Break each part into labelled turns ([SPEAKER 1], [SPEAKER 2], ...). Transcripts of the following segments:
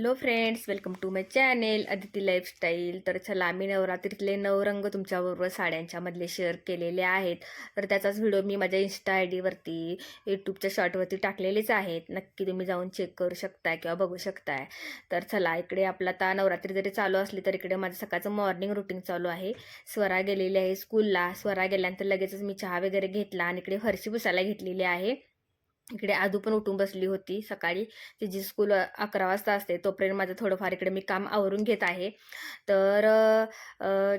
[SPEAKER 1] Hello friends welcome to my channel Aditi lifestyle तर चला आम्ही नवरात्रीतले नऊ रंग तुमच्याबरोबर साड्यांच्यामधले शेअर केलेले आहेत. तर त्याचाच व्हिडिओ मी माझ्या इन्स्टा आय डीवरती यूट्यूबच्या शॉर्टवरती टाकलेलेच आहेत. नक्की तुम्ही जाऊन चेक करू शकताय किंवा बघू शकताय. तर चला इकडे आपला आता नवरात्री जरी चालू असली तर इकडे माझं सकाळचं मॉर्निंग रुटीन चालू आहे. स्वरा गेलेली आहे स्कूलला स्वरा गेल्यानंतर लगेचच मी चहा वगैरे घेतला आणि इकडे फरशी पुसायला घेतलेली आहे. इकडे आदू पण उठून बसली होती सकाळी. तिची स्कूल अकरा वाजता असते तोपर्यंत माझं थोडंफार इकडे मी काम आवरून घेत आहे. तर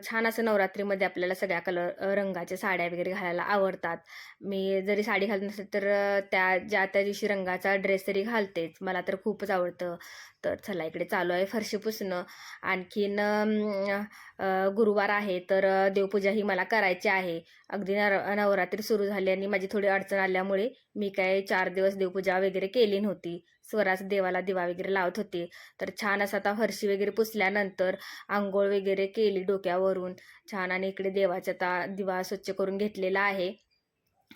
[SPEAKER 1] छान असं नवरात्रीमध्ये आपल्याला सगळ्या कलर रंगाच्या साड्या वगैरे घालायला आवडतात. मी जरी साडी घालत नसेल तर त्या ज्या त्या दिवशी रंगाचा ड्रेस तरी घालतेच. मला तर खूपच आवडतं. तर चला इकडे चालू आहे फरशी पुसणं. आणखीन गुरुवार आहे तर देवपूजा ही मला करायची आहे. अगदी नर नवरात्री सुरू झाली आणि माझी थोडी अडचण आल्यामुळे मी काय चार दिवस देवपूजा वगैरे केली नव्हती. स्वराज देवाला दिवा वगैरे लावत होते. तर छान असं आता फरशी वगैरे पुसल्यानंतर आंघोळ वगैरे केली डोक्यावरून. छान आणि इकडे देवाचा आता दिवा स्वच्छ करून घेतलेला आहे.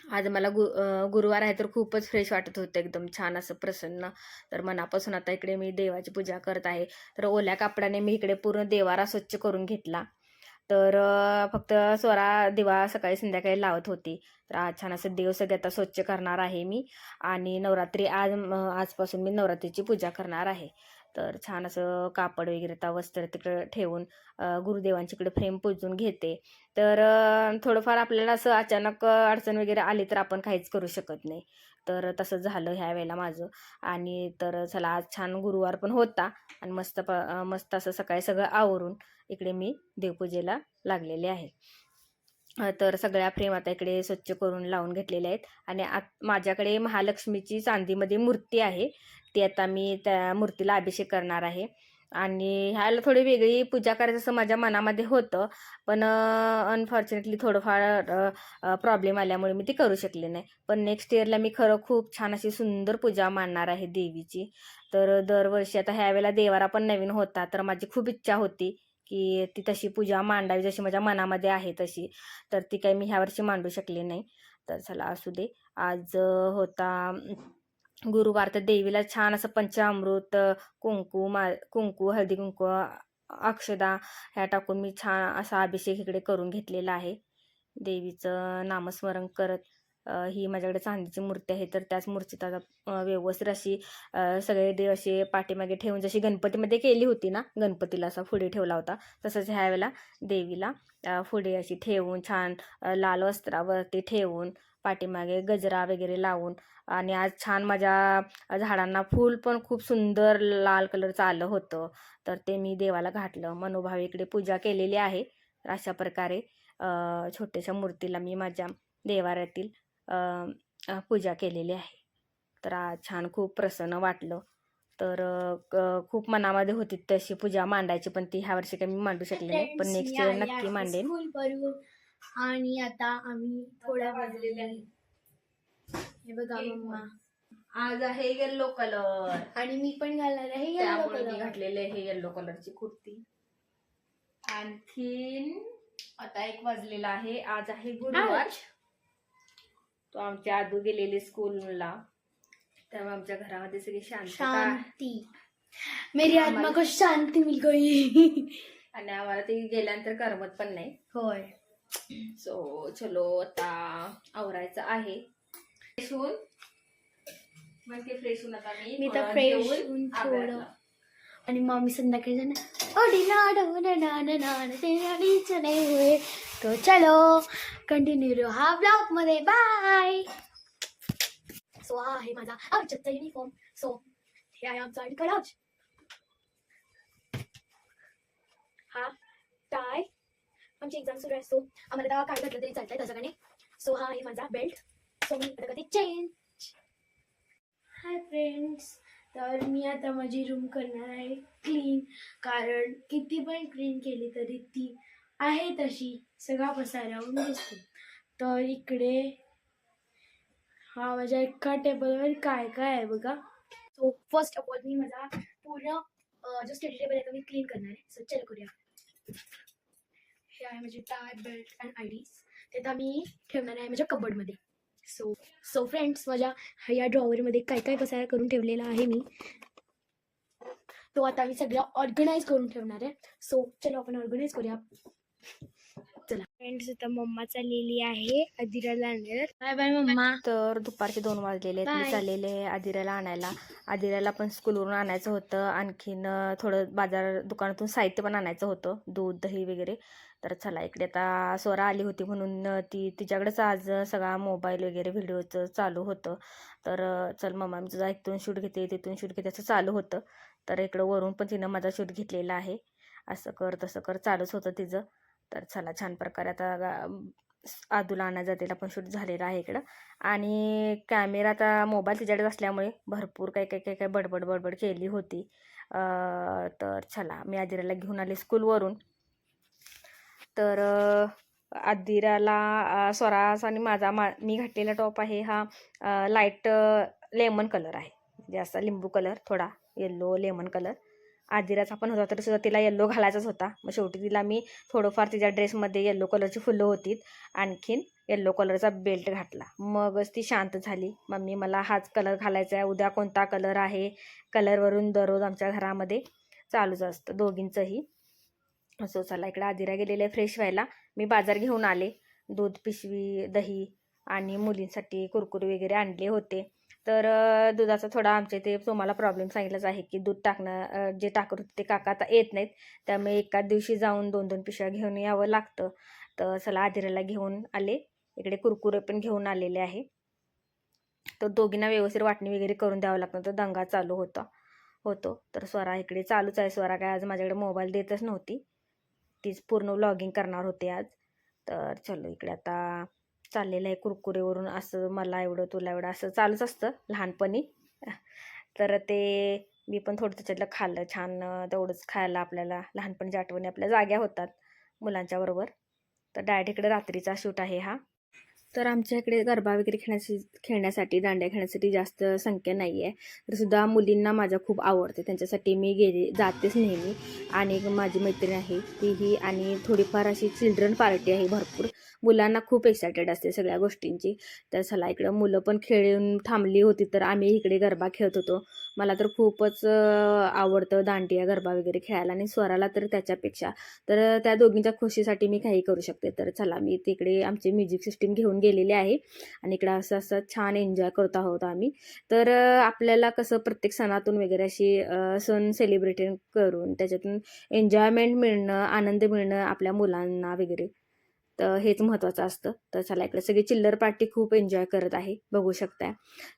[SPEAKER 1] आज मला गु गुरुवार आहे तर खूपच फ्रेश वाटत होतं एकदम छान असं प्रसन्न. तर मनापासून आता इकडे मी देवाची पूजा करत आहे. तर ओल्या कापडाने मी इकडे पूर्ण देवारा स्वच्छ करून घेतला. तर फक्त स्वरा दिवा सकाळी संध्याकाळी लावत होती. तर आज छान असं देव सगळे आता स्वच्छ करणार आहे मी. आणि नवरात्री आज आजपासून मी नवरात्रीची पूजा करणार आहे. तर छान असं कापड वगैरे त्या वस्त्र तिकडे ठेवून गुरुदेवांच्याकडे गुरुदेवांची इकडे फ्रेम पुजून घेते. तर थोडंफार आपल्याला असं अचानक अडचण वगैरे आली तर आपण काहीच करू शकत नाही. तर तसं झालं ह्या वेळेला माझं. आणि तर चला आज छान गुरुवार पण होता आणि मस्त प मस्त असं सकाळी सगळं आवरून इकडे मी देवपूजेला लागलेले आहे. तर सगळ्या फ्रेम आता इकडे स्वच्छ करून लावून घेतलेल्या आहेत. आणि आत माझ्याकडे महालक्ष्मीची चांदीमध्ये मूर्ती आहे. ती आता मी त्या मूर्तीला अभिषेक करणार आहे. आणि ह्याला थोडी वेगळी पूजा करायचं असं माझ्या मनामध्ये होतं. पण अनफॉर्च्युनेटली थोडंफार प्रॉब्लेम आल्यामुळे मी ती करू शकले नाही. पण नेक्स्ट इयरला मी खरं खूप छान अशी सुंदर पूजा मांडणार आहे देवीची. तर दरवर्षी आता ह्यावेळेला देवारा पण नवीन होता तर माझी खूप इच्छा होती. की ती तशी पूजा मांडावी जशी माझ्या मनामध्ये आहे तशी. तर ती काही मी ह्या वर्षी मांडू शकले नाही. तर चला असू दे. आज होता गुरुवार. तर देवीला छान असं पंचामृत कुंकू मा कुंकू हळदी कुंकू अक्षदा ह्या टाकून मी छान असा अभिषेक इकडे करून घेतलेला आहे. देवीचं नामस्मरण करत. ही माझ्याकडे चांदीची मूर्ती आहे. तर त्याच मूर्तीत आता व्यवस्थित अशी सगळे देव असे पाठीमागे ठेवून जशी गणपतीमध्ये केली होती ना गणपतीला असा पुढे ठेवला होता तसंच ह्या वेळेला देवीला पुढे अशी ठेवून छान लाल वस्त्रावरती ठेवून पाठीमागे गजरा वगैरे लावून आणि आज छान माझ्या झाडांना फूल पण खूप सुंदर लाल कलरचं आलं होतं. तर ते मी देवाला घातलं. मनोभावे इकडे पूजा केलेली आहे. तर अशा प्रकारे छोट्याशा मूर्तीला मी माझ्या देवाऱ्यातील पूजा केलेली आहे. तर आज छान खूप प्रसन्न वाटलं. तर खूप मनामध्ये होती तशी पूजा मांडायची पण ती ह्या वर्षी काही मी मांडू शकले नाही पण नेक्स्ट इयर नक्की मांडेन.
[SPEAKER 2] आणि आता आम्ही थोड्या
[SPEAKER 1] वाजलेले आहे.
[SPEAKER 2] हे बघा मम्मा.
[SPEAKER 1] आज आहे येल्लो कलर
[SPEAKER 2] आणि मी पण घालणार आहे.
[SPEAKER 1] मी
[SPEAKER 2] color.
[SPEAKER 1] घातलेले हे येल्लो कलरची कुर्ती. आणखीन आता एक वाजलेला आहे. आज आहे गुरुवार. तो आमच्या आदू गेलेली स्कूलला त्यामुळे आमच्या घरामध्ये सगळी आहे.
[SPEAKER 2] शांती मेरी आत्मा को शांती मिल गई
[SPEAKER 1] आणि आम्हाला ते गेल्यानंतर करमत पण नाही
[SPEAKER 2] होय
[SPEAKER 1] सो चलो आता आवरायचं आहे फ्रेश होऊन मग ते फ्रेश होऊन आता मी
[SPEAKER 2] मी तर
[SPEAKER 1] थोडं
[SPEAKER 2] फ्रेश
[SPEAKER 1] जेवून
[SPEAKER 2] होऊन. थोडं आणि मम्मी संध्याकाळी जाणार ओडी लाड नाड चले हुए तो चलो कंटिन्यू हा ब्लॉगमध्ये. बाय सो हा आहे माझा आवडचा युनिफॉर्म सो हे आहे आमचा कलाज हा टाय आमची एक्झाम सुरू आहे. सो आम्हाला तेव्हा काय घातलं तरी चालतंय तसं सो हा आहे माझा बेल्ट सो मी आता कधी चेंज हाय फ्रेंड्स तर मी आता माझी रूम करणार आहे क्लीन कारण किती पण क्लीन केली तरी ती आहे तशी. सगळा पसारावून दिसतो तर इकडे हा माझ्या एका टेबलवर काय काय आहे बघा. सो फर्स्ट ऑफ ऑल मी माझा पूर्ण जो स्टडी टेबल आहे तो मी क्लीन करणार आहे. सो चल करूया. हे आहे माझे tie belt and I Ds ते आता मी ठेवणार आहे माझ्या कबर्डमध्ये सो सो फ्रेंड्स माझ्या या ड्रॉवरमध्ये काय काय पसारा करून ठेवलेला आहे मी. तो आता मी सगळं ऑर्गनाईज करून ठेवणार आहे. सो चलो आपण ऑर्गनाईज करूया.
[SPEAKER 3] फ्रेंड्स आता मम्मा चाललेली आहे अदिराला आणणार
[SPEAKER 2] बाय बाय मम्मा.
[SPEAKER 1] तर दुपारचे दोन वाजलेले आहेत. मी
[SPEAKER 2] Bye.
[SPEAKER 1] चाललेले आहे आदिराला आणायला. आदिराला पण स्कूलवरून आणायचं होतं. आणखीन थोडं बाजार दुकानातून साहित्य पण आणायचं होतं. दूध दही वगैरे. तर चला इकडे आता स्वरा आली होती म्हणून ती तिच्याकडेच आज सगळा मोबाईल वगैरे व्हिडिओचं चालू होतं. तर चल मम्मा मी तुझा इथून शूट घेते तिथून शूट घेते असं चालू होतं. तर इकडं वरून पण तिनं माझा शूट घेतलेला आहे. असं कर तसं कर चालूच होतं तिचं. तर चला छान प्रकारे आता गा- आदूला आणा जातेला पण शूट झालेला आहे इकडं. आणि कॅमेरा आता मोबाईल तिच्याकडे असल्यामुळे भरपूर काही काही काही काही बडबड बडबड केली होती. तर चला मी आदिराला घेऊन आले स्कूलवरून. तर आदिराला स्वरास आणि माझा मा मी घातलेला टॉप आहे हा लाइट लेमन कलर आहे. म्हणजे असा लिंबू कलर थोडा येल्लो लेमन कलर. आदिराचा पण होता तर सुद्धा तिला येल्लो घालायचाच होता. मग शेवटी तिला मी थोडंफार तिच्या ड्रेसमध्ये येल्लो कलरची फुलं होतीत आणखीन येल्लो कलरचा बेल्ट घातला. मगच ती शांत झाली. मम्मी मला हाच कलर घालायचा आहे. उद्या कोणता कलर आहे? कलरवरून दररोज आमच्या घरामध्ये चालूच असतं. दोघींचंही असं चला इकडे आदिरा गेलेले फ्रेश व्हायला. मी बाजार घेऊन आले. दूध पिशवी दही आणि मुलींसाठी कुरकुरे वगैरे आणले होते. तर दुधाचा थोडा आमच्या इथे तुम्हाला प्रॉब्लेम सांगितलाच आहे की दूध टाकणं जे टाकत होते ते काका आता येत नाहीत. त्यामुळे एकाच दिवशी जाऊन दोन दोन पिशव्या घेऊन यावं लागतं. तर चला आदिराला घेऊन आले. इकडे कुरकुरे पण घेऊन आलेले आहे. तर दोघींना व्यवस्थित वाटणी वगैरे करून द्यावं लागतं. तर दंगा चालू होता होतो. तर स्वरा इकडे चालूच आहे. स्वरा काय आज माझ्याकडे मोबाईल देतच नव्हती. तीच पूर्ण व्लॉगिंग करणार होते आज. तर चलो इकडे आता चाललेलं आहे कुरकुरेवरून असं मला एवढं तुला एवढं असं चालूच असतं लहानपणी. तर ते मी पण थोडं त्याच्यातलं खाल्लं छान तेवढंच खायला आपल्याला लहानपणीच्या आठवणी आपल्या जाग्या होतात मुलांच्या बरोबर. तर डायरेक्ट इकडे रात्रीचा शूट आहे हा. तर आमच्या इकडे गरबा वगैरे खेळण्याची खेळण्यासाठी दांड्या खेळण्यासाठी जास्त संख्या नाही आहे. तरीसुद्धा मुलींना माझ्या खूप आवडते. त्यांच्यासाठी मी गेले जातेच नेहमी. आणि एक माझी मैत्रीण आहे तीही आणि थोडीफार अशी चिल्ड्रन पार्टी आहे भरपूर. मुलांना खूप एक्सायटेड असते सगळ्या गोष्टींची. तर चला इकडं मुलं पण खेळून थांबली होती तर आम्ही इकडे गरबा खेळत होतो. मला तर खूपच आवडतं दांडिया गरबा वगैरे खेळायला आणि स्वराला तर त्याच्यापेक्षा. तर त्या दोघींच्या खुशीसाठी मी काही करू शकते. तर चला मी तिकडे आमची म्युझिक सिस्टीम घेऊन गेलेली आहे आणि इकडं असं असं छान एन्जॉय करत आहोत आम्ही. तर आपल्याला कसं प्रत्येक सणातून वगैरे अशी सण सेलिब्रेट करून त्याच्यातून एन्जॉयमेंट मिळणं आनंद मिळणं आपल्या मुलांना वगैरे तर हेच महत्त्वाचं असतं. तर चला इकडे सगळी चिल्लर पार्टी खूप एन्जॉय करत आहे. बघू शकताय.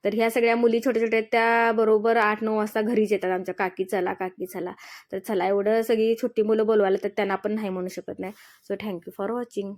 [SPEAKER 1] तर ह्या सगळ्या मुली छोट्या छोट्या त्याबरोबर त्या बरोबर आठ नऊ वाजता घरीच येतात आमच्या. काकी चला काकी चला. तर चला एवढं सगळी छोटी मुलं बोलवायला तर त्यांना पण नाही म्हणू शकत नाही. So thank you for watching